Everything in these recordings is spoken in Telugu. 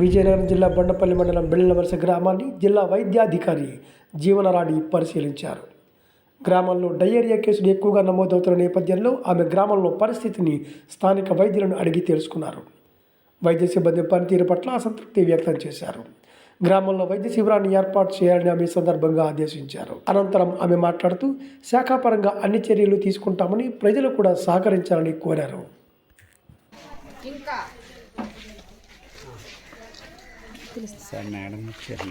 విజయనగరం జిల్లా బండపల్లి మండలం బెల్లవలస గ్రామాన్ని జిల్లా వైద్యాధికారి జీవనరాణి పరిశీలించారు. గ్రామంలో డయేరియా కేసులు ఎక్కువగా నమోదవుతున్న నేపథ్యంలో ఆమె గ్రామంలో పరిస్థితిని స్థానిక వైద్యులను అడిగి తెలుసుకున్నారు. వైద్య సిబ్బంది పనితీరు పట్ల అసంతృప్తి వ్యక్తం చేశారు. గ్రామంలో వైద్య శిబిరాన్ని ఏర్పాటు చేయాలని ఆమె సందర్భంగా ఆదేశించారు. అనంతరం ఆమె మాట్లాడుతూ శాఖాపరంగా అన్ని చర్యలు తీసుకుంటామని ప్రజలు కూడా సహకరించాలని కోరారు. ఇంకా సార్ మేడం వచ్చారు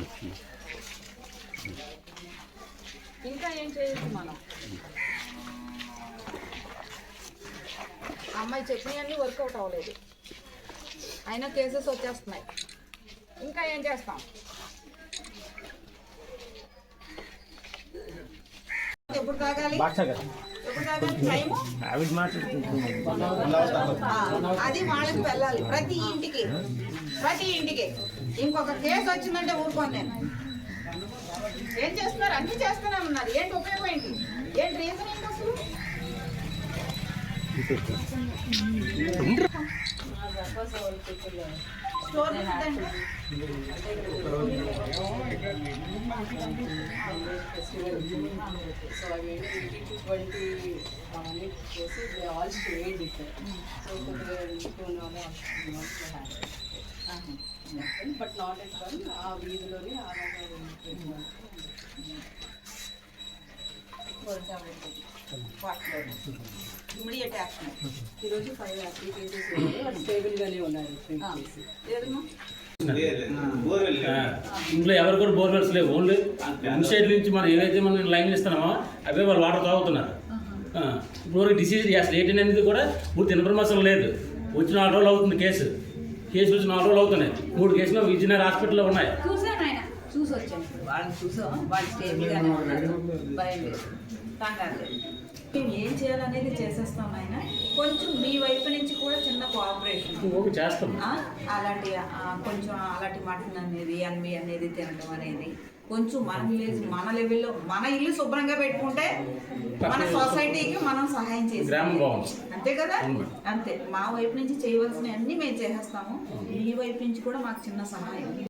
ఇంకా ఏం చేయొచ్చు మనం? అమ్మాయి చెప్పినవన్నీ వర్కౌట్ అవ్వలేదు. అయినా కేసెస్ వచ్చేస్తున్నాయి. ఇంకా ఏం చేస్తాం? ఎప్పుడు తాగాలి ఎప్పుడు తాగాలి టైము? ఆవిడ మాట్లాడుతుంది అది వాళ్ళకి వెళ్ళాలి. ప్రతి ఇంటికి. ప్రతి ఇంటికి ఇంకొక కేసు వచ్చిందంటే ఊరుకోను నేను ఏం చేస్తున్నారు అన్ని చేస్తూనే ఉన్నారు ఏంటి ఉపయోగం ఏంటి ఏంటి రీజన్ ఏంటి అసలు స్టోర్ ఉందండి So I made it to 20 అవన్నీ చేసి. So two but not at one ఆ వీధిలోనే అలాగే ఇమీడియట్ యాక్షన్ ఈరోజు ఫైవ్ అప్లికేషన్స్ ఉన్నాయి అది స్టేబుల్గానే ఉన్నాయి ఏదమ్మా ఇంట్లో ఎవరు కూడా బోర్వెల్స్ లేవు. ఓన్లీ ఇన్సైడ్ నుంచి మనం ఏవైతే మనం లైన్ ఇస్తున్నామో అవే వాళ్ళు వాటర్ తాగుతున్నారు. ఆ, ఇప్పుడు డిసీజ్ అసలు ఏంటి అనేది కూడా పూర్తి ఇన్ఫర్మేషన్ లేదు. వచ్చి నాలుగు రోజులు అవుతుంది కేసు. కేసులు వచ్చి నాలుగు రోజులు అవుతున్నాయి. మూడు కేసులు విజయనగర్ హాస్పిటల్లో ఉన్నాయి. చూసాను ఆయన. చూసి వచ్చాను. వాళ్ళని చూసాం. వాళ్ళు స్టేబుల్గానే ఉన్నారు భయం లేదు. కంగారు లేదు. మేము ఏం చేయాలనేది చేసేస్తాం ఆయన. కొంచెం మీ వైపు నుంచి కూడా చిన్న కోఆపరేషన్ చేస్తాం. ఆ, అలాంటి కొంచెం అలాంటి మటన్ అనేది అన్వి అనేది తినడం అనేది. కొంచెం మన విలేజ్ మన లెవెల్లో మన ఇల్లు శుభ్రంగా పెట్టుకుంటే మన సొసైటీకి మనం సహాయం చేసి గ్రామం బాగుంది. అంతే కదా. అంతే. మా వైపు నుంచి చేయవలసిన అన్ని మేము చేసేస్తాము. మీ వైపు నుంచి కూడా మాకు చిన్న సహాయం.